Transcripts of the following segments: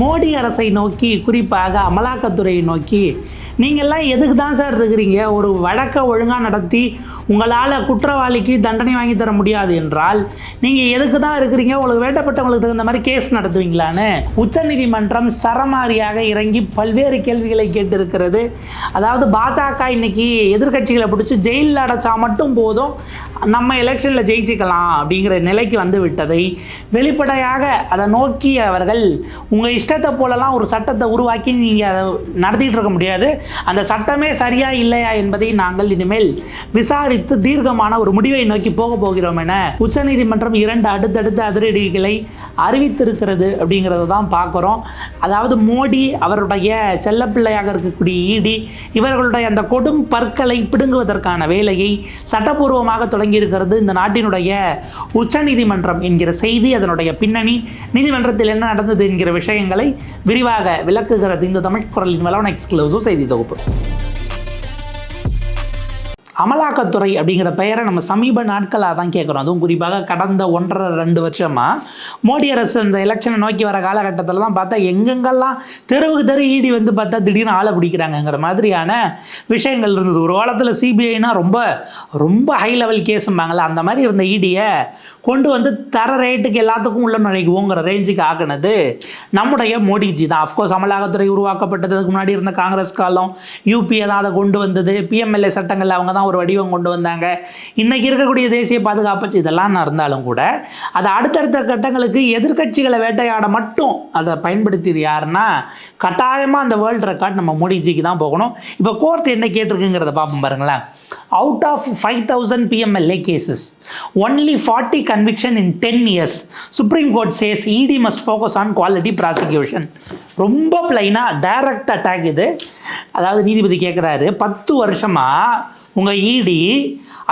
மோடி அரசை நோக்கி குறிப்பாக அமலாக்கத்துறையை நோக்கி நீங்கள்லாம் எதுக்கு தான் சார் இருக்கிறீங்க? ஒரு வழக்கை ஒழுங்காக நடத்தி உங்களால் குற்றவாளிக்கு தண்டனை வாங்கி தர முடியாது என்றால் நீங்கள் எதுக்கு தான் இருக்கிறீங்க? உங்களுக்கு வேண்டப்பட்டவங்களுக்கு தகுந்த மாதிரி கேஸ் நடத்துவீங்களான்னு. உச்சநீதிமன்றம் சரமாரியாக இறங்கி பல்வேறு கேள்விகளை கேட்டிருக்கிறது. அதாவது பாஜக இன்னைக்கு எதிர்க்கட்சிகளை பிடிச்சி ஜெயிலில் அடைச்சா மட்டும் போதும் நம்ம எலெக்ஷனில் ஜெயிச்சுக்கலாம் அப்படிங்கிற நிலைக்கு வந்து விட்டதை வெளிப்படையாக அதை நோக்கி அவர்கள் உங்கள் இஷ்டத்தை போலலாம் ஒரு சட்டத்தை உருவாக்கி நீங்கள் அதை நடத்திட்டு இருக்க முடியாது. அந்த சட்டமே சரியா இல்லையா என்பதை நாங்கள் இனிமேல் விசாரித்து தீர்க்கமான ஒரு முடிவை நோக்கி போக போகிறோம் என உச்சநீதிமன்றம் இரண்டு அடுத்தடுத்த அதிரடிகளை அறிவித்திருக்கிறது அப்படிங்கிறத தான் பார்க்குறோம். அதாவது மோடி அவருடைய செல்லப்பிள்ளையாக இருக்கக்கூடிய ஈடி இவர்களுடைய அந்த கொடும் பற்களை பிடுங்குவதற்கான வேலையை சட்டப்பூர்வமாக தொடங்கியிருக்கிறது இந்த நாட்டினுடைய உச்சநீதிமன்றம் என்கிற செய்தி அதனுடைய பின்னணி. நீதிமன்றத்தில் என்ன நடந்தது என்கிற விஷயங்களை விரிவாக விளக்குகிறது இந்த தமிழ் குரலின் வளவன் எக்ஸ்க்ளூசிவ் செய்தி தொகுப்பு. அமலாக்கத்துறை அப்படிங்கிற பெயரை நம்ம சமீப நாட்களாக தான் கேட்குறோம். அதுவும் குறிப்பாக கடந்த ஒன்றரை ரெண்டு வருஷமாக மோடி அரசு அந்த எலெக்ஷனை நோக்கி வர காலகட்டத்தில் தான் பார்த்தா எங்கெங்கெல்லாம் தெருவுக்கு தெரு ஈடி வந்து பார்த்தா திடீர்னு ஆளை பிடிக்கிறாங்கங்கிற மாதிரியான விஷயங்கள் இருந்தது. ஒரு காலத்தில் சிபிஐனா ரொம்ப ரொம்ப ஹை லெவல் கேஸும்பாங்கள்ல அந்த மாதிரி இருந்த ஈடியை கொண்டு வந்து தர ரேட்டுக்கு எல்லாத்துக்கும் உள்ள நுழைக்குவோங்கிற ரேஞ்சுக்கு ஆக்குனது நம்முடைய மோடிஜி தான். அஃப்கோர்ஸ் அமலாக்கத்துறை உருவாக்கப்பட்டதுக்கு முன்னாடி இருந்த காங்கிரஸ் காலம் யூபிஏ தான் அதை கொண்டு வந்தது. பிஎம்எல்ஏ சட்டங்கள் அவங்க தான் ஒரு வடிவம் கொண்டு வந்தாங்க. இன்றைக்கி இருக்கக்கூடிய தேசிய பாதுகாப்பு இதெல்லாம் நடந்தாலும் கூட அது அடுத்தடுத்த கட்டங்களுக்கு எதிர்க்கட்சிகளை வேட்டையாட மட்டும் அதை பயன்படுத்தியது யாருன்னா கட்டாயமாக அந்த வேர்ல்டு ரெக்கார்ட் நம்ம மோடிஜிக்கு தான் போகணும். இப்போ கோர்ட் என்ன கேட்டிருக்குங்கிறத பார்ப்போம் பாருங்களேன். Out of five thousand PMLA cases only forty conviction in ten years supreme court says ED must focus on quality prosecution ரொம்ப பிளைனாக டைரக்ட் அட்டாக் இது. அதாவது நீதிபதி கேட்குறாரு பத்து வருஷமாக உங்கள் இடி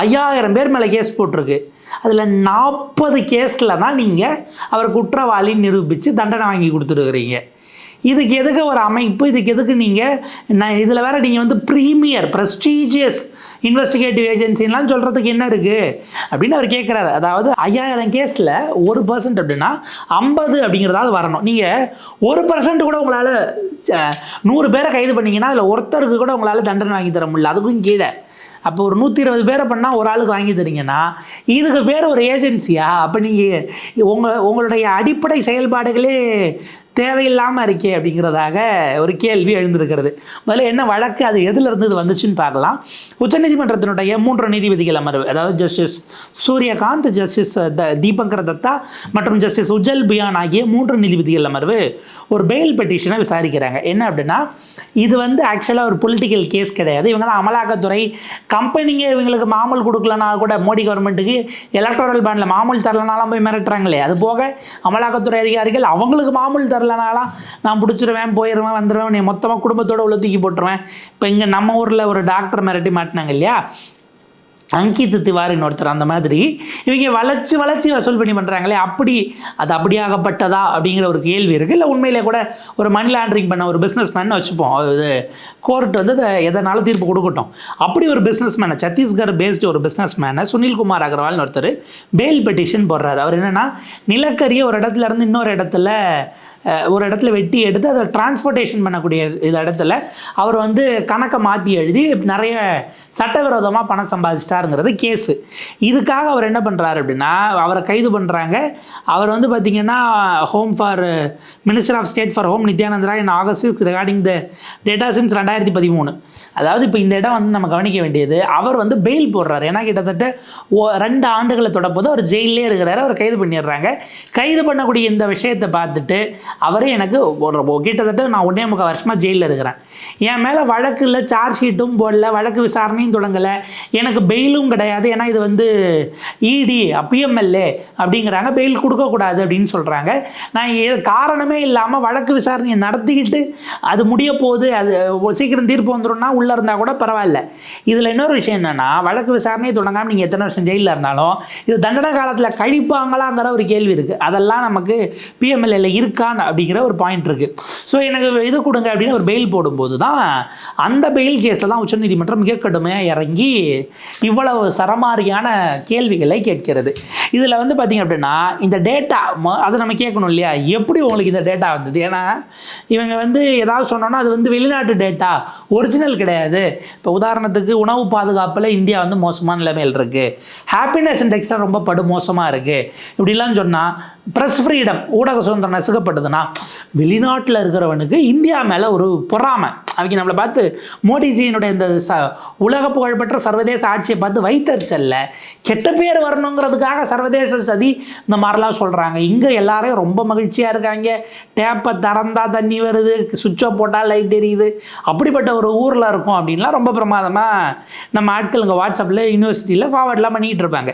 ஐயாயிரம் பேர் மேலே கேஸ் போட்டிருக்கு. அதில் நாற்பது கேஸில் தான் நீங்கள் அவர் குற்றவாளி நிரூபித்து தண்டனை வாங்கி கொடுத்துருக்குறீங்க. இதுக்கு எதுக்கு ஒரு அமைப்பு? இதுக்கு எதுக்கு நீங்கள் நான் இதில் வேறு நீங்கள் வந்து ப்ரீமியர் ப்ரெஸ்டீஜியஸ் இன்வெஸ்டிகேட்டிவ் ஏஜென்சிலாம் சொல்கிறதுக்கு என்ன இருக்குது அப்படின்னு அவர் கேட்குறாரு அதாவது ஐயாயிரம் கேஸில் ஒரு பர்சன்ட் அப்படின்னா ஐம்பது அப்படிங்கிறதாவது வரணும். நீங்கள் ஒரு பர்சன்ட் கூட உங்களால் நூறு பேரை கைது பண்ணிங்கன்னா அதில் ஒருத்தருக்கு கூட உங்களால் தண்டனை வாங்கி தர முடியல. அதுக்கும் கீழே. அப்போ ஒரு நூற்றி இருபது பேரை பண்ணால் ஒரு ஆளுக்கு வாங்கி தரீங்கன்னா இதுக்கு பேர் ஒரு ஏஜென்சியா அப்போ நீங்கள் உங்கள் உங்களுடைய அடிப்படை செயல்பாடுகளே தேவையில்லாமல் இருக்கே அப்படிங்கிறதாக ஒரு கேள்வி எழுந்திருக்கிறது. முதல்ல என்ன வழக்கு? அது எதில் இருந்து இது வந்துச்சுன்னு பார்க்கலாம். உச்சநீதிமன்றத்தினுடைய மூன்று நீதிபதிகள் அமர்வு அதாவது justice Suryakant justice the Dipankar Datta மற்றும் ஜஸ்டிஸ் உஜ்ஜல் பியான் ஆகிய மூன்று நீதிபதிகள் அமர்வு ஒரு பெயில் பெட்டிஷனை விசாரிக்கிறாங்க. என்ன அப்படின்னா இது வந்து ஆக்சுவலாக ஒரு பொலிட்டிக்கல் கேஸ் கிடையாது. இவங்க தான் அமலாக்கத்துறை கம்பெனிங்க இவங்களுக்கு மாமூல் கொடுக்கலனா கூட மோடி கவர்மெண்ட்டுக்கு எலக்ட்ரல் பேண்டில் மாமூல் தரலனாலாம் போய் மிரட்டுறாங்களே. அது போக அமலாக்கத்துறை அதிகாரிகள் அவங்களுக்கு மாமூல் வரலனாலாம் நான் பிடிச்சிருவேன் போயிடுவேன் வந்துடுவேன் நீ மொத்தமாக குடும்பத்தோடு உள்ள தூக்கி போட்டுருவேன். இப்போ இங்கே நம்ம ஊரில் ஒரு டாக்டர் மிரட்டி மாட்டினாங்க இல்லையா? அங்கித் திவாரின் ஒருத்தர் அந்த மாதிரி. இவங்க வளைச்சு வளைச்சு வசூல் பண்ணி பண்ணுறாங்களே அப்படி அது அப்படியாகப்பட்டதா அப்படிங்கிற ஒரு கேள்வி இருக்குது இல்லை உண்மையிலே கூட ஒரு மணி லாண்ட்ரிங் பண்ண ஒரு பிஸ்னஸ் மேன் வச்சுப்போம். அது கோர்ட் வந்து அதை எதனாலும் தீர்ப்பு கொடுக்கட்டும். அப்படி ஒரு பிஸ்னஸ் மேனை சத்தீஸ்கர் பேஸ்டு ஒரு பிஸ்னஸ் மேனை சுனில்குமார் அகர்வால்னு ஒருத்தர் பெயில் பெட்டிஷன் போடுறாரு. அவர் என்னென்னா நிலக்கரியை ஒரு இடத்துல இருந்து இன்னொரு இடத்துல ஒரு இடத்துல வெட்டி எடுத்து அதை டிரான்ஸ்போர்ட்டேஷன் பண்ணக்கூடிய இது இடத்துல அவர் வந்து கணக்கை மாற்றி எழுதி நிறைய சட்டவிரோதமாக பணம் சம்பாதிச்சிட்டாருங்கிறது கேஸு இதுக்காக அவர் என்ன பண்ணுறாரு அப்படின்னா அவரை கைது பண்ணுறாங்க அவர் வந்து பார்த்திங்கன்னா home for minister of state for home Nityanand Rai in August regarding the data since ரெண்டாயிரத்தி பதிமூணு. அதாவது இப்போ இந்த இடம் வந்து நம்ம கவனிக்க வேண்டியது அவர் வந்து பெயில் போடுறாரு. ஏன்னா கிட்டத்தட்ட ஓ- ரெண்டு ஆண்டுகளை தொடப்போது அவர் ஜெயிலே இருக்கிறாரு அவர் கைது பண்ணிடுறாங்க. கைது பண்ணக்கூடிய இந்த விஷயத்தை பார்த்துட்டு அவரே எனக்கு ஒரு கிட்டத்தட்ட நான் ஒன்றே முக்கால் வருஷமாக ஜெயிலில் இருக்கிறேன். என் மேலே வழக்கு இல்லை சார்ஜ் ஷீட்டும் போடல வழக்கு விசாரணையும் தொடங்கலை. எனக்கு பெயிலும் கிடையாது. ஏன்னா இது வந்து இடி பிஎம்எல்ஏ அப்படிங்கிறாங்க. பெயில் கொடுக்கக்கூடாது அப்படின்னு சொல்கிறாங்க நான் காரணமே இல்லாமல் வழக்கு விசாரணையை நடத்திக்கிட்டு அது முடிய போகுது அது சீக்கிரம் தீர்ப்பு வந்துடும்னா உள்ளே இருந்தால் கூட பரவாயில்ல. இதில் இன்னொரு விஷயம் என்னென்னா வழக்கு விசாரணையை தொடங்காமல் நீங்கள் எத்தனை வருஷம் ஜெயிலில் இருந்தாலும் இது தண்டனை காலத்தில் கழிப்பாங்களாங்கிற ஒரு கேள்வி இருக்குது அதெல்லாம் நமக்கு பிஎம்எல்ஏல இருக்கான்னு அப்படிங்கிற ஒரு பாயிண்ட் இருக்குது ஸோ எனக்கு இது கொடுங்க அப்படின்னு ஒரு பெயில் போடும்போது தான் அந்த பெயில் கேஸில் தான் உச்சநீதிமன்றம் மிக கடுமையாக இறங்கி இவ்வளவு சரமாரியான கேள்விகளை கேட்கிறது. இதில் வந்து பார்த்திங்க அப்படின்னா இந்த டேட்டா அதை நம்ம கேட்கணும் இல்லையா? எப்படி உங்களுக்கு இந்த டேட்டா வந்தது? ஏன்னா இவங்க வந்து ஏதாவது சொன்னோன்னா அது வந்து வெளிநாட்டு டேட்டா ஒரிஜினல் கிடையாது. இப்போ உதாரணத்துக்கு உணவு பாதுகாப்பில் இந்தியா வந்து மோசமான நிலைமையில் இருக்குது ஹாப்பினஸ் இண்டெக்ஸ் தான் ரொம்ப படு மோசமாக இருக்குது இப்படிலாம் சொன்னால் ப்ரெஸ் ஃப்ரீடம் ஊடக சுதந்திரம் நசுக்கப்படுதுன்னா வெளிநாட்டில் இருக்கிறவனுக்கு இந்தியா மேலே ஒரு பொறாமை. அவங்க நம்மளை பார்த்து மோடிஜியினுடைய இந்த ச உலக புகழ்பெற்ற சர்வதேச ஆட்சியை பார்த்து வைத்தறிச்சல்ல கெட்ட பேர் வரணுங்கிறதுக்காக சர்வதேச சதி இந்த மாதிரிலாம் சொல்கிறாங்க இங்கே எல்லாரையும் ரொம்ப மகிழ்ச்சியாக இருக்காங்க. டேப்பை திறந்தா தண்ணி வருது சுவிட்சை போட்டால் லைட் எரியுது. அப்படிப்பட்ட ஒரு ஊரில் இருக்கும் அப்படின்லாம் ரொம்ப பிரமாதமாக நம்ம ஆட்கள் இங்கே வாட்ஸ்அப்பில் யூனிவர்சிட்டியில் ஃபார்வர்ட்லாம் பண்ணிக்கிட்டு இருப்பாங்க.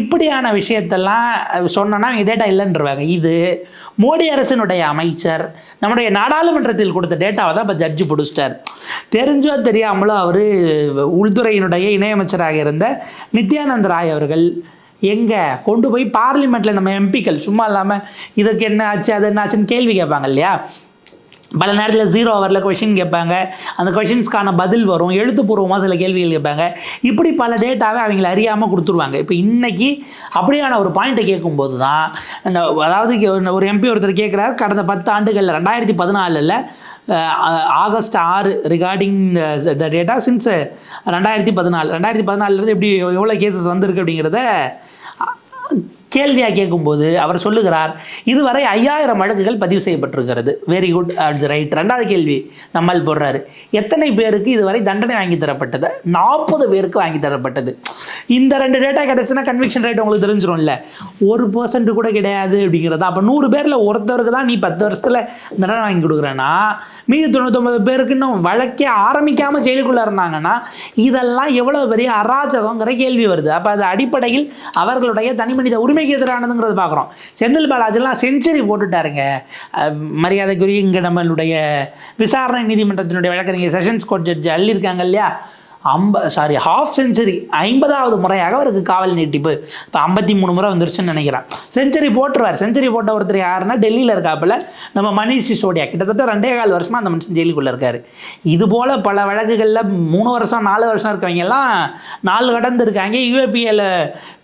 இப்படியான விஷயத்தெல்லாம் சொன்னோன்னா இங்கே டேட்டா இல்லைன்றவாங்க. இது மோடி அரசினுடைய அமைச்சர் நம்முடைய நாடாளுமன்றத்தில் கொடுத்த டேட்டாவை தான் இப்போ ஜட்ஜு பிடிச்சிட்டார். தெரிஞ்சோ தெரியாமலோ அவர் உள்துறையினுடைய இணையமைச்சராக இருந்த நித்யானந்த் ராய் அவர்கள் எங்கே கொண்டு போய் பார்லிமெண்ட்டில் நம்ம எம்பிக்கள் சும்மா இல்லாமல் இதுக்கு என்ன ஆச்சு அது என்ன ஆச்சுன்னு கேள்வி கேட்பாங்க இல்லையா? பல நேரத்தில் ஜீரோ ஹவரில் கொஷின் கேட்பாங்க. அந்த கொஷின்ஸ்க்கான பதில் வரும். எழுத்துப்பூர்வமாக சில கேள்விகள் கேட்பாங்க. இப்படி பல டேட்டாவை அவங்களை அறியாமல் கொடுத்துருவாங்க. இப்போ இன்றைக்கி அப்படியான ஒரு பாயிண்ட்டை கேட்கும்போது தான் இந்த அதாவது ஒரு எம்பி ஒருத்தர் கேட்குறாரு கடந்த பத்து ஆண்டுகளில் ரெண்டாயிரத்தி பதினாலில் ஆகஸ்ட் ஆறு ரிகார்டிங் த டேட்டா சின்ஸ் ரெண்டாயிரத்தி பதினாலு ரெண்டாயிரத்தி பதினாலிருந்து எப்படி எவ்வளோ கேசஸ் வந்திருக்கு அப்படிங்கிறத கேள்வியாக கேட்கும்போது அவர் சொல்லுகிறார் இதுவரை ஐயாயிரம் வழக்குகள் பதிவு செய்யப்பட்டிருக்கிறது. வெரி குட் அது ரைட் ரெண்டாவது கேள்வி நம்மால் போடுறாரு. எத்தனை பேருக்கு இதுவரை தண்டனை வாங்கி தரப்பட்டது? நாற்பது பேருக்கு வாங்கி தரப்பட்டது. இந்த ரெண்டு டேட்டா கிடச்சுன்னா கன்விக்ஷன் ரேட் உங்களுக்கு தெரிஞ்சிடும்ல ஒரு பர்சன்ட் கூட கிடையாது அப்படிங்கிறது? அப்போ நூறு பேரில் ஒருத்தருக்கு தான் நீ பத்து வருஷத்தில் தண்டனை வாங்கி கொடுக்குறேன்னா மீதி தொண்ணூத்தொம்பது பேருக்கு இன்னும் வழக்கே ஆரம்பிக்காமல் ஜெயிலுக்குள்ளே இருந்தாங்கன்னா இதெல்லாம் எவ்வளோ பெரிய அராஜகங்கிற கேள்வி வருது. அப்போ அது அடிப்படையில் அவர்களுடைய தனிமனித உரிமைக்கு எதிரானதுங்கிறது பார்க்குறோம். செந்தில் பாலாஜிலாம் செஞ்சுரி போட்டுட்டாருங்க. மரியாதைக்குரிய இங்கே நம்மளுடைய விசாரணை நீதிமன்றத்தினுடைய வழக்கறிஞர் செஷன்ஸ் கோர்ட் ஜட்ஜ் அள்ளியிருக்காங்க இல்லையா? ஐம்ப சாரி ஹாஃப் செஞ்சுரி ஐம்பதாவது முறையாக அவருக்கு காவல் நீட்டிப்பு. இப்போ ஐம்பத்தி மூணு முறை வந்துருச்சுன்னு நினைக்கிறேன். செஞ்சுரி போட்டுருவார். செஞ்சுரி போட்ட ஒருத்தர் யாருன்னா டெல்லியில் இருக்காப்புல நம்ம மணிஷ் சிசோடியா கிட்டத்தட்ட ரெண்டே கால் வருஷமாக அந்த மனுஷன் ஜெயிலுக்குள்ளே இருக்கார். இது போல் பல வழக்குகளில் மூணு வருஷம் நாலு வருஷம் இருக்கவங்கெல்லாம் நாலு கடந்து இருக்காங்க யூஏபிஏல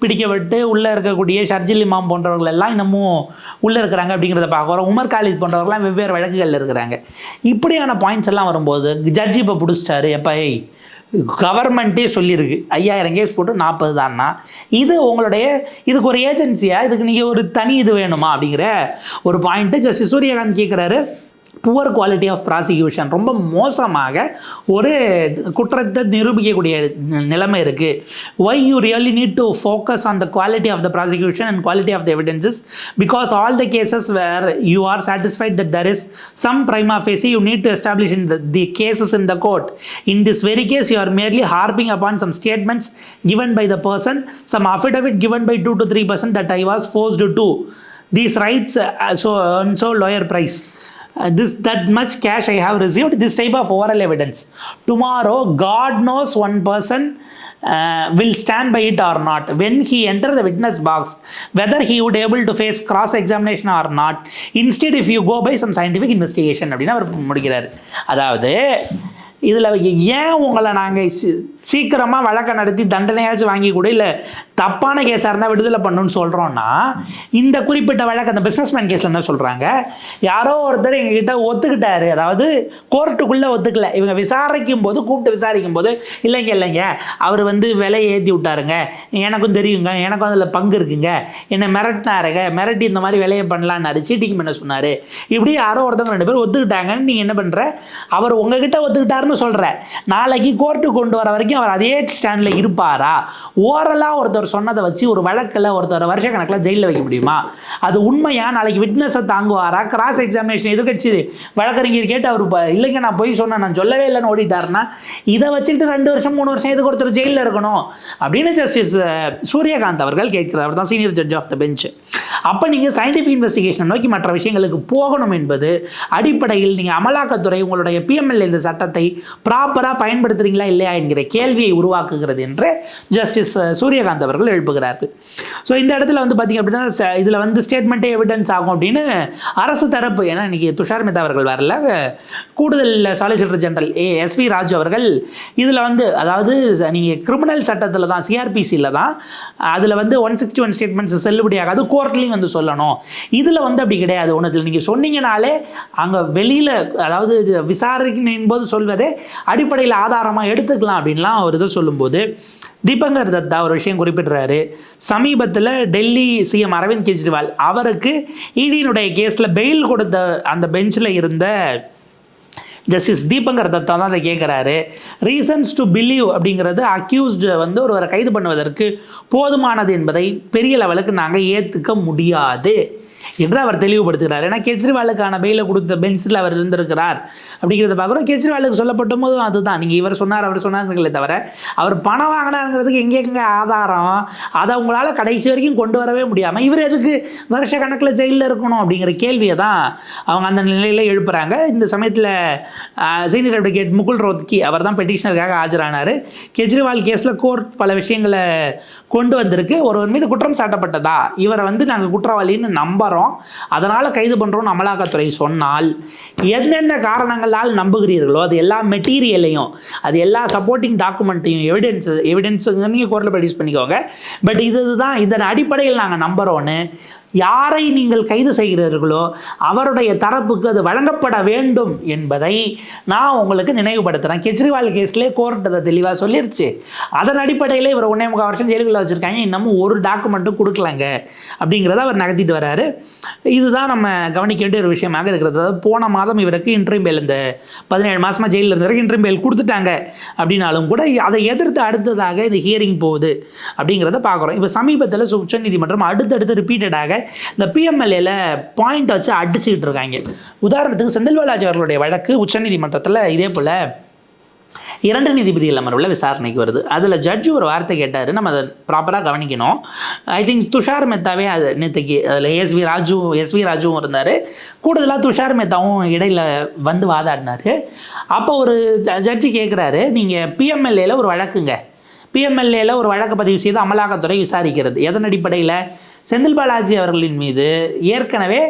பிடிக்கப்பட்டு உள்ளே இருக்கக்கூடிய ஷர்ஜில் இமாம் போன்றவர்கள் எல்லாம் இன்னமும் உள்ளே இருக்கிறாங்க அப்படிங்கிறத பார்க்குறோம் உமர் காலித் போன்றவர்கள்லாம் வெவ்வேறு வழக்குகளில் இருக்கிறாங்க. இப்படியான பாயிண்ட்ஸ் எல்லாம் வரும்போது ஜட்ஜி இப்போ பிடிச்சிட்டாரு. எப்போ கவர்மெண்ட்டே சொல்லியிருக்கு. ஐயாயிரம் கேஸ் போட்டு நாற்பது தான்னா? இது உங்களுடைய இதுக்கு ஒரு ஏஜென்சியா? இதுக்கு நீங்கள் ஒரு தனி இது வேணுமா? அப்படிங்கிற ஒரு பாயிண்ட்டு ஜஸ்டிஸ் சூரியகாந்த் கேட்குறாரு புவர் குவாலிட்டி ஆஃப் ப்ராசிக்யூஷன் ரொம்ப மோசமாக ஒரு குற்றத்தை நிரூபிக்கக்கூடிய நிலைமை இருக்குது why you really need to focus on the quality of the prosecution and quality of the evidences because all the cases where you are satisfied that there is some prima facie you need to establish in the cases in the court in this very case you are merely harping upon some statements given by the person some affidavit given by two to three person that I was forced to these rights so so lower price this that much cash I have received this type of overall evidence tomorrow God knows one person will stand by it or not when he enter the witness box whether he would able to face cross examination or not instead if you go by some scientific investigation அப்படின்னு அவர் முடிக்கிறார் அதாவது இதில் ஏன் உங்களை நாங்கள் சீக்கிரமாக வழக்கை நடத்தி தண்டனையாச்சும் வாங்கி கூட. இல்லை தப்பான கேஸாக இருந்தால் விடுதலை பண்ணுன்னு சொல்கிறோன்னா இந்த குறிப்பிட்ட வழக்கு அந்த பிஸ்னஸ்மேன் கேஸில் என்ன சொல்கிறாங்க யாரோ ஒருத்தர் எங்ககிட்ட ஒத்துக்கிட்டாரு. அதாவது கோர்ட்டுக்குள்ளே ஒத்துக்கல. இவங்க விசாரிக்கும் போது கூப்பிட்டு விசாரிக்கும் போது இல்லைங்க இல்லைங்க அவர் வந்து விலையை ஏற்றி விட்டாருங்க. எனக்கும் தெரியுங்க எனக்கும் அதில் பங்கு இருக்குங்க. என்னை மிரட்டினாருங்க. மிரட்டி இந்த மாதிரி விலையை பண்ணலான்னாரு சீட்டிங் பண்ண சொன்னார். இப்படி யாரோ ஒருத்தவங்க ரெண்டு பேர் ஒத்துக்கிட்டாங்கன்னு நீங்கள் என்ன பண்ணுற அவர் உங்ககிட்ட ஒத்துக்கிட்டாருன்னு சொல்கிற நாளைக்கு கோர்ட்டுக்கு கொண்டு வர வரைக்கும் அவர் அதே ஸ்டாண்டில் இருப்பாரா? ஓரலாக ஒருத்தர் சொன்னதை வச்சு ஒரு வழக்கில் ஒருத்தர் வருஷ கணக்கில் ஜெயிலில் வைக்க முடியுமா? அது உண்மையா? நாளைக்கு விட்னஸை தாங்குவாரா? கிராஸ் எக்ஸாமினேஷன் எதிர்கட்சி வழக்கறிஞர் கேட்டு அவர் இல்லைங்க நான் போய் சொன்னேன் நான் சொல்லவே இல்லைன்னு ஓடிட்டாருன்னா இதை வச்சுக்கிட்டு ரெண்டு வருஷம் மூணு வருஷம் எதுக்கு ஒருத்தர் ஜெயிலில் இருக்கணும்? அப்படின்னு ஜஸ்டிஸ் சூரியகாந்த் அவர்கள் கேட்கிறார். அவர் தான் senior judge of the bench அப்போ நீங்கள் சயின்டிஃபிக் இன்வெஸ்டிகேஷனை நோக்கி மற்ற விஷயங்களுக்கு போகணும் என்பது அடிப்படையில் நீங்கள் அமலாக்கத்துறை உங்களுடைய பிஎம்எல் இந்த சட்டத்தை ப்ராப்பராக பயன்படுத்துகிறீங்களா இல்லையா என்கிற கே கேள்வியை உருவாக்குகிறது என்று ஜஸ்டிஸ் சூரியகாந்த் அவர்கள் எழுப்புகிறார்கள். ஸோ இந்த இடத்துல வந்து பார்த்திங்க அப்படின்னா ச- இதில் வந்து ஸ்டேட்மெண்ட்டே எவிடன்ஸ் ஆகும் அப்படின்னு அரசு தரப்பு ஏன்னா இன்றைக்கி துஷார் மேத்தா அவர்கள் வரல கூடுதல் solicitor general A SV Raju அவர்கள் இதில் வந்து அதாவது நீங்கள் கிரிமினல் சட்டத்தில் தான் சிஆர்பிசியில் தான் அதில் வந்து ஒன் சிக்ஸ்டி ஒன் ஸ்டேட்மெண்ட்ஸ் செல்லுபடியாகாது கோர்ட்லேயும் வந்து சொல்லணும். இதில் வந்து அப்படி கிடையாது. ஒன்றுத்தில் நீங்கள் சொன்னீங்கனாலே அங்கே வெளியில் அதாவது இது விசாரணையின் போது சொல்வதே அடிப்படையில் ஆதாரமாக எடுத்துக்கலாம் அப்படின்லாம் ஒரு இதை சொல்லும்போது தீபங்கர் தத்தா ஒரு விஷயம் குறிப்பிட்றாரு. சமீபத்தில் டெல்லி சிஎம் அரவிந்த் கெஜ்ரிவால் அவருக்கு இடியினுடைய கேஸில் பெயில் கொடுத்த அந்த பெஞ்சில் இருந்த ஜஸ்டிஸ் தீபங்கர் தத்தா தான் அதை கேட்குறாரு ரீசன்ஸ் டு பிலீவ் அப்படிங்கிறது அக்யூஸ்டு வந்து ஒருவரை கைது பண்ணுவதற்கு போதுமானது என்பதை பெரிய லெவலுக்கு நாங்கள் ஏற்றுக்க முடியாது. என்று அவர் தெளிவுபடுத்துகிறார். ஏன்னா கெஜ்ரிவாலுக்கான பெயிலை கொடுத்த பெஞ்சில் அவர் இருந்திருக்கிறார். அப்படிங்கிறத பார்க்குறோம். கெஜ்ரிவாலுக்கு சொல்லப்பட்ட போதும் அதுதான். நீங்கள் இவர் சொன்னார் அவர் சொன்னார்களே தவிர அவர் பணம் வாங்கினாருங்கிறதுக்கு எங்கெங்க ஆதாரம்? அதை அவங்களால கடைசி வரைக்கும் கொண்டு வரவே முடியாமல் இவர் எதுக்கு வருஷ கணக்கில் ஜெயிலில் இருக்கணும் அப்படிங்கிற கேள்வியை தான் அவங்க அந்த நிலையில் எழுப்புறாங்க. இந்த சமயத்தில் சீனியர் அட்வொகேட் முகுல் ரோத்கி அவர் தான் பெட்டிஷனருக்காக ஆஜரானார். கெஜ்ரிவால் கேஸில் கோர்ட் பல விஷயங்களை கொண்டு வந்திருக்கு. ஒருவர் மீது குற்றம் சாட்டப்பட்டதா? இவரை வந்து நாங்கள் குற்றவாளின்னு நம்புகிறோம் அதனால் கைது பண்ணுறோம்னு அமலாக்கத்துறை சொன்னால் என்னென்ன காரணங்களால் நம்புகிறீர்களோ அது எல்லா மெட்டீரியலையும் அது எல்லா சப்போர்ட்டிங் டாக்குமெண்ட்டையும் எவிடன்ஸ் எவிடென்ஸுங்க நீங்கள் கோர்ட்டில் ப்ரொடியூஸ் பண்ணிக்கோங்க. பட் இது இதுதான் இதன் அடிப்படையில் நாங்கள் நம்புகிறோன்னு யாரை நீங்கள் கைது செய்கிறீர்களோ அவருடைய தரப்புக்கு அது வழங்கப்பட வேண்டும் என்பதை நான் உங்களுக்கு நினைவுபடுத்துகிறேன் கெஜ்ரிவால் கேஸ்லேயே கோர்ட் அதை தெளிவாக சொல்லிருச்சு. அதன் அடிப்படையில் இவர் ஒன்றே முக்கால் வருஷம் ஜெயிலுக்குள்ள வச்சுருக்காங்க. இன்னமும் ஒரு டாக்குமெண்ட்டும் கொடுக்கலாங்க அப்படிங்கிறத அவர் நகர்த்திட்டு வர்றாரு இதுதான் நம்ம கவனிக்க வேண்டிய ஒரு விஷயமாக இருக்கிறது. அதாவது போன மாதம் இவருக்கு இன்ட்ரீம் பேல் இந்த பதினேழு மாதமாக ஜெயிலில் இருந்தவருக்கு இன்ட்ரீம் பேல் கொடுத்துட்டாங்க அப்படின்னாலும் கூட அதை எதிர்த்து அடுத்ததாக இது ஹியரிங் போகுது அப்படிங்கிறத பார்க்குறோம். இப்போ சமீபத்தில் உச்சநீதிமன்றம் அடுத்தடுத்து ரிப்பீட்டடாக இந்த பிஎம்எல்ஏல பாயிண்ட் வச்சு அடிச்சுக்கிட்டு இருக்காங்க. உதாரணத்துக்கு செந்தில் பாலாஜி அவர்களுடைய வழக்கு உச்சநீதிமன்றத்தில் இதே போல் இரண்டு நீதிபதிகள் அமர்வில் விசாரணைக்கு வருது. அதில் ஜட்ஜு ஒரு வார்த்தை கேட்டார். நம்ம அதை ப்ராப்பராக கவனிக்கணும். ஐ திங்க் துஷார் மெத்தாவே அது நேற்றுக்கு அதில் எஸ்வி ராஜு எஸ்வி ராஜுவும் இருந்தார். கூடுதலாக துஷார் மேத்தாவும் இடையில் வந்து வாதாடினார். அப்போ ஒரு ஜட்ஜி கேட்குறாரு நீங்கள் பிஎம்எல்ஏல ஒரு வழக்குங்க. பிஎம்எல்ஏல ஒரு வழக்கு பதிவு செய்து அமலாக்கத்துறை விசாரிக்கிறது. எதன் அடிப்படையில்? செந்தில் பாலாஜி அவர்களின் மீது ஏற்கனவே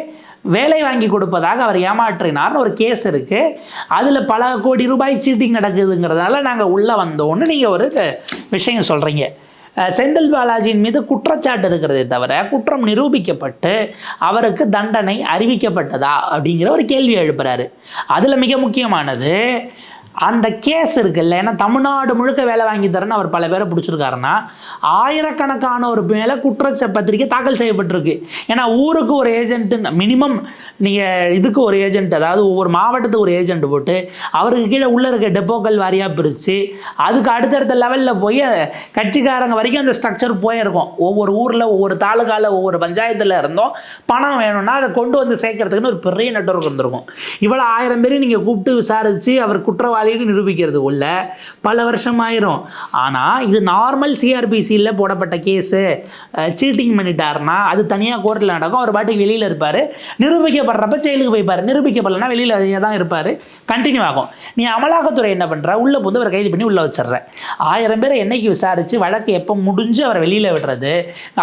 வேலை வாங்கி கொடுப்பதாக அவர் ஏமாற்றினார்னு ஒரு கேஸ் இருக்குது அதில் பல கோடி ரூபாய் சீட்டிங் நடக்குதுங்கிறதுனால நாங்கள் உள்ளே வந்தோன்னு நீங்கள் ஒரு விஷயம் சொல்கிறீங்க செந்தில் பாலாஜியின் மீது குற்றச்சாட்டு இருக்கிறதே தவிர குற்றம் நிரூபிக்கப்பட்டு அவருக்கு தண்டனை அறிவிக்கப்பட்டதா அப்படிங்கிற ஒரு கேள்வி எழுப்புறாரு. அதில் மிக முக்கியமானது அந்த கேஸ் இருக்குல்ல ஏன்னா தமிழ்நாடு முழுக்க வேலை வாங்கி தரேன்னு அவர் பல பேரை பிடிச்சிருக்காருன்னா ஆயிரக்கணக்கான ஒரு மேலே குற்றச்ச பத்திரிக்கை தாக்கல் செய்யப்பட்டிருக்கு. ஏன்னா ஊருக்கு ஒரு ஏஜென்ட் மினிமம் நீங்கள் இதுக்கு ஒரு ஏஜென்ட் அதாவது ஒவ்வொரு மாவட்டத்துக்கு ஒரு ஏஜென்ட் போட்டு அவருக்கு கீழே உள்ளே இருக்க டெப்போக்கள் வாரியாக பிரித்து அதுக்கு அடுத்தடுத்த லெவலில் போய் கட்சிக்காரங்க வரைக்கும் அந்த ஸ்ட்ரக்சர் போயிருக்கும். ஒவ்வொரு ஊரில் ஒவ்வொரு தாலுகாவில் ஒவ்வொரு பஞ்சாயத்தில் இருந்தோம் பணம் வேணும்னா அதை கொண்டு வந்து சேர்க்கறதுக்குன்னு ஒரு பெரிய நெட்வொர்க் இருந்திருக்கும். இவ்வளோ ஆயிரம் பேரையும் நீங்கள் கூப்பிட்டு விசாரித்து அவர் குற்றவாளி குற்றவாளின்னு நிரூபிக்கிறது உள்ள பல வருஷம் ஆயிரும் ஆனால் இது நார்மல் சிஆர்பிசியில் போடப்பட்ட கேஸு சீட்டிங் பண்ணிட்டாருன்னா அது தனியாக கோர்ட்டில் நடக்கும். அவர் பாட்டுக்கு வெளியில் இருப்பார். நிரூபிக்கப்படுறப்ப ஜெயிலுக்கு போய்ப்பார். நிரூபிக்கப்படலைன்னா வெளியில் தான் இருப்பார். கண்டினியூ ஆகும். நீ அமலாக்கத்துறை என்ன பண்ணுற உள்ளே போது அவரை கைது பண்ணி உள்ளே வச்சிடுற. ஆயிரம் பேரை என்னைக்கு விசாரித்து வழக்கு எப்போ முடிஞ்சு அவரை வெளியில் விடுறது?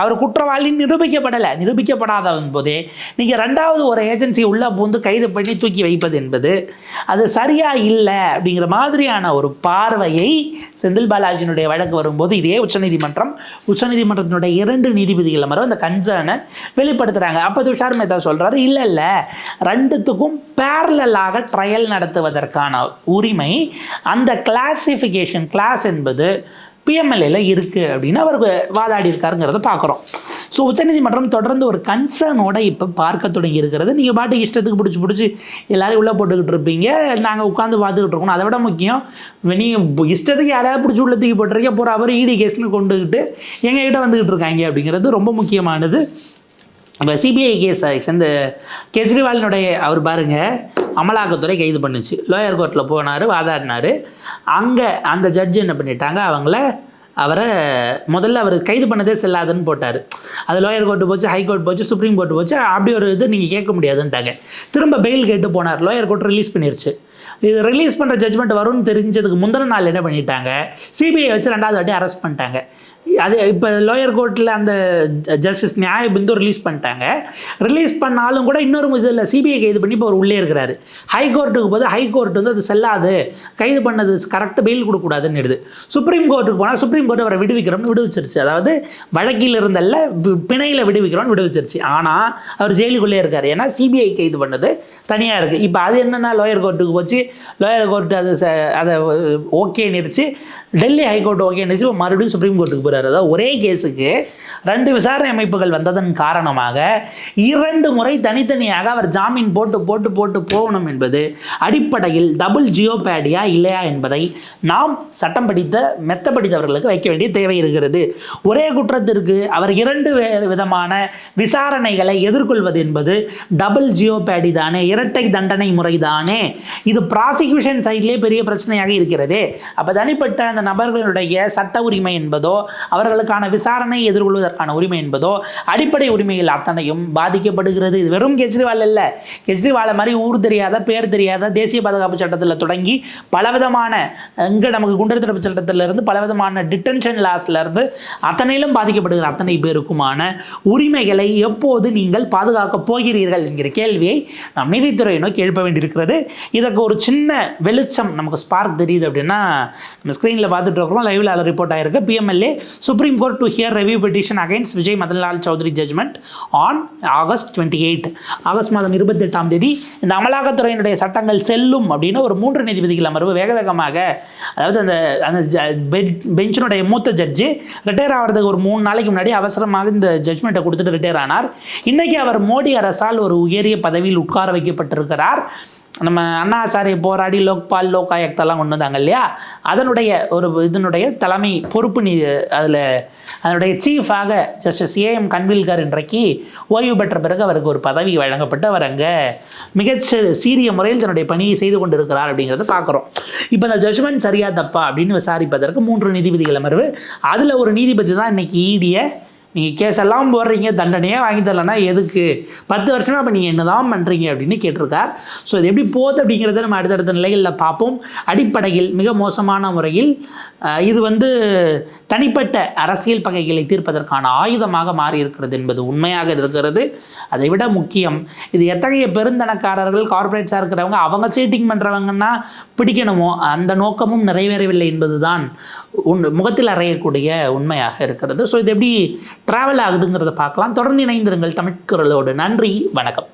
அவர் குற்றவாளி நிரூபிக்கப்படலை. நிரூபிக்கப்படாதவன் போதே நீங்கள் ரெண்டாவது ஒரு ஏஜென்சி உள்ளே பூந்து கைது பண்ணி தூக்கி வைப்பது என்பது அது சரியாக இல்லை அப்படிங்கிற மாதிரியான ஒரு பார்வையை செந்தில் பாலாஜியினுடைய வழக்கு வரும்போது இதே உச்சநீதிமன்றம் உச்சநீதிமன்றத்தினுடைய இரண்டு நீதிபதிகள் அமர்வு அந்த கன்சர்னை வெளிப்படுத்துகிறாங்க அப்போ துஷார் மேத்தா சொல்கிறாரு இல்லை இல்லை. ரெண்டுத்துக்கும் பேரலாக ட்ரையல் நடத்துவதற்கான உரிமை அந்த கிளாசிஃபிகேஷன் கிளாஸ் என்பது பிஎம்எல்ஏல இருக்குது அப்படின்னு அவர் வாதாடி இருக்காருங்கிறத பார்க்குறோம் ஸோ உச்சநீதிமன்றம் தொடர்ந்து ஒரு கன்சர்னோட இப்போ பார்க்க தொடங்கி இருக்கிறது. நீங்கள் பாட்டுக்கு இஷ்டத்துக்கு பிடிச்சி பிடிச்சி எல்லாரையும் உள்ளே போட்டுக்கிட்டு இருப்பீங்க. நாங்கள் உட்காந்து பார்த்துக்கிட்டு இருக்கணும் அதை விட முக்கியம் நீங்கள் இஷ்டத்துக்கு யாராவது பிடிச்சி உள்ள தூக்கி போட்டிருக்கீங்க போகிற அவர் இடி கேஸ்னு கொண்டுக்கிட்டு எங்ககிட்ட வந்துக்கிட்டு இருக்காங்க அப்படிங்கிறது ரொம்ப முக்கியமானது. இப்போ சிபிஐ கேஸ் இந்த கெஜ்ரிவாலினுடைய அவர் பாருங்கள் அமலாக்கத்துறை கைது பண்ணுச்சு. லோயர் கோர்ட்டில் போனார் வாதாடினார். அங்கே அந்த ஜட்ஜ் என்ன பண்ணிட்டாங்க? அவங்கள அவரை முதல்ல அவர் கைது பண்ணதே செல்லாதுன்னு போட்டார். அது லோயர் கோர்ட்டு போச்சு ஹை கோர்ட் போச்சு சுப்ரீம் கோர்ட் போச்சு. அப்படி ஒரு இது நீங்கள் கேட்க முடியாதுன்ட்டாங்க. திரும்ப பெயில் கேட்டு போனார். லோயர் கோர்ட் ரிலீஸ் பண்ணிருச்சு. இது ரிலீஸ் பண்ணுற ஜட்ஜ்மெண்ட் வரும்னு தெரிஞ்சதுக்கு முந்தின நாள் என்ன பண்ணிட்டாங்க? சிபிஐ வச்சு ரெண்டாவது வாட்டி அரெஸ்ட் பண்ணிட்டாங்க. அது இப்போ லோயர் கோர்ட்டில் அந்த ஜஸ்டிஸ் நியாய பிந்து ரிலீஸ் பண்ணிட்டாங்க. ரிலீஸ் பண்ணாலும் கூட இன்னொரு இதில் சிபிஐ கைது பண்ணி இப்போ அவர் உள்ளே இருக்கிறாரு. ஹை கோர்ட்டுக்கு போது ஹை கோர்ட் வந்து அது செல்லாது. கைது பண்ணது கரெக்டாக பெயில் கொடுக்கக்கூடாதுன்னு எடுது சுப்ரீம் கோர்ட்டுக்கு போனால் சுப்ரீம் கோர்ட் அவரை விடுவிக்கிறோம்னு விடுவிச்சிருச்சு. அதாவது வழக்கில் இருந்தல்ல பிணையில் விடுவிக்கிறோம்னு விடுவிச்சிருச்சு. ஆனால் அவர் ஜெயிலுக்குள்ளே இருக்கார். ஏன்னா சிபிஐ கைது பண்ணது தனியாக இருக்குது இப்போ அது என்னென்னா லோயர் கோர்ட்டுக்கு போச்சு. லோயர் கோர்ட் அது ச- அதை ஓகே நிறுத்தி டெல்லி ஹைகோர்ட் ஓகே நிறுத்தி இப்போ மறுபடியும் சுப்ரீம் கோர்ட்டுக்கு போகிறார் அதாவது ஒரே கேஸுக்கு ரெண்டு விசாரணை அமைப்புகள் வந்ததன் காரணமாக இரண்டு முறை தனித்தனியாக அவர் ஜாமீன் போட்டு போட்டு போட்டு போகணும் என்பது அடிப்படையில் டபுள் ஜியோபேடியா இல்லையா என்பதை நாம் சட்டம் படித்த மெத்த படித்தவர்களுக்கு வைக்க வேண்டிய தேவை இருக்கிறது. ஒரே குற்றத்திற்கு அவர் இரண்டு விதமான விசாரணைகளை எதிர்கொள்வது என்பது டபுள் ஜியோபேடி தானே இரட்டை தண்டனை முறை தானே. இது ப்ராசிக்யூஷன் சைட்லேயே பெரிய பிரச்சனையாக இருக்கிறது. அப்போ தனிப்பட்ட அந்த நபர்களுடைய சட்ட உரிமை என்பதோ அவர்களுக்கான விசாரணை எதிர்கொள்வதற்கான உரிமை என்பதோ அடிப்படை உரிமைகள் அத்தனையும் பாதிக்கப்படுகிறது. இது வெறும் கெஜ்ரிவால் இல்லை கெஜ்ரிவாலை மாதிரி ஊர் தெரியாத பேர் தெரியாத தேசிய பாதுகாப்பு சட்டத்தில் தொடங்கி பலவிதமான இங்கே நமக்கு குண்டர் தடுப்பு சட்டத்திலிருந்து பலவிதமான டிட்டென்ஷன் லாஸ்லேருந்து அத்தனையிலும் பாதிக்கப்படுகிற அத்தனை பேருக்குமான உரிமைகளை எப்போது நீங்கள் பாதுகாக்கப் போகிறீர்கள் என்கிற கேள்வியை நாம் நீதித்துறையை நோக்கி எழுப்ப வேண்டியிருக்கிறது. இதற்கு ஒரு சின்ன வெளிச்சம் நமக்கு ஸ்பார்க் தெரியுது அப்படின்னா நம்ம ஸ்க்ரீனில் பார்த்துட்டு இருக்கிறோம். லைவ்ல அதில் ரிப்போர்ட் ஆகிருக்கு PMLA supreme court to hear review petition against Vijay Madanlal Choudhary judgment on August twenty eight August மாதம் இருபத்தெட்டாம் தேதி இந்த அமலாக்கத்துறையினுடைய சட்டங்கள் செல்லும் அப்படின்னு ஒரு மூன்று நீதிபதிகள் அமர்வு வேக வேகமாக அதாவது அந்த அந்த பெஞ்சினுடைய மூத்த ஜட்ஜு ரிட்டையர் ஆகிறதுக்கு ஒரு மூணு நாளைக்கு முன்னாடி அவசரமாக இந்த ஜட்மெண்ட்டை கொடுத்துட்டு ரிட்டையர் ஆனார். இன்னைக்கு அவர் மோடி அரசால் ஒரு உயரிய பதவியில் உட்கார வைக்கப்பட்டிருக்கிறார். நம்ம அண்ணா போராடி லோக்பால் லோக் எல்லாம் கொண்டு வந்தாங்க இல்லையா? அதனுடைய ஒரு இதனுடைய தலைமை பொறுப்பு நீ அதில் அதனுடைய சீஃபாக ஜஸ்டிஸ் ஏஎம் கன்வில்கர் இன்றைக்கு ஓய்வு பெற்ற பிறகு அவருக்கு ஒரு பதவி வழங்கப்பட்டு அவர் அங்கே மிகச்ச சீரிய முறையில் தன்னுடைய பணியை செய்து கொண்டிருக்கிறார் அப்படிங்கிறத பார்க்குறோம். இப்போ இந்த ஜட்ஜ்மெண்ட் சரியா தப்பா அப்படின்னு விசாரிப்பதற்கு மூன்று நீதிபதிகள் அமர்வு. அதில் ஒரு நீதிபதி தான் இன்னைக்கு ஈடிய நீங்கள் கேஸ் எல்லாம் போடுறீங்க தண்டனையே வாங்கி தரலன்னா எதுக்கு? பத்து வருஷமா அப்போ நீங்கள் என்னதான் பண்ணுறீங்க அப்படின்னு கேட்டிருக்கார். ஸோ இது எப்படி போகுது அப்படிங்கிறத நம்ம அடுத்தடுத்த நிலைகளில் பார்ப்போம். அடிப்படையில் மிக மோசமான முறையில் இது வந்து தனிப்பட்ட அரசியல் பகைகளை தீர்ப்பதற்கான ஆயுதமாக மாறி இருக்கிறது என்பது உண்மையாக இருக்கிறது. அதை விட முக்கியம் இது எத்தகைய பெருந்தனக்காரர்கள் கார்பரேட்ஸாக இருக்கிறவங்க அவங்க சீட்டிங் பண்ணுறவங்கன்னா பிடிக்கணுமோ அந்த நோக்கமும் நிறைவேறவில்லை என்பதுதான் உன் முகத்தில் அறையக்கூடிய உண்மையாக இருக்கிறது. ஸோ இது எப்படி ட்ராவல் ஆகுதுங்கிறத பார்க்கலாம். தொடர்ந்து இணைந்திருங்கள் தமிழ்குரலோடு நன்றி வணக்கம்.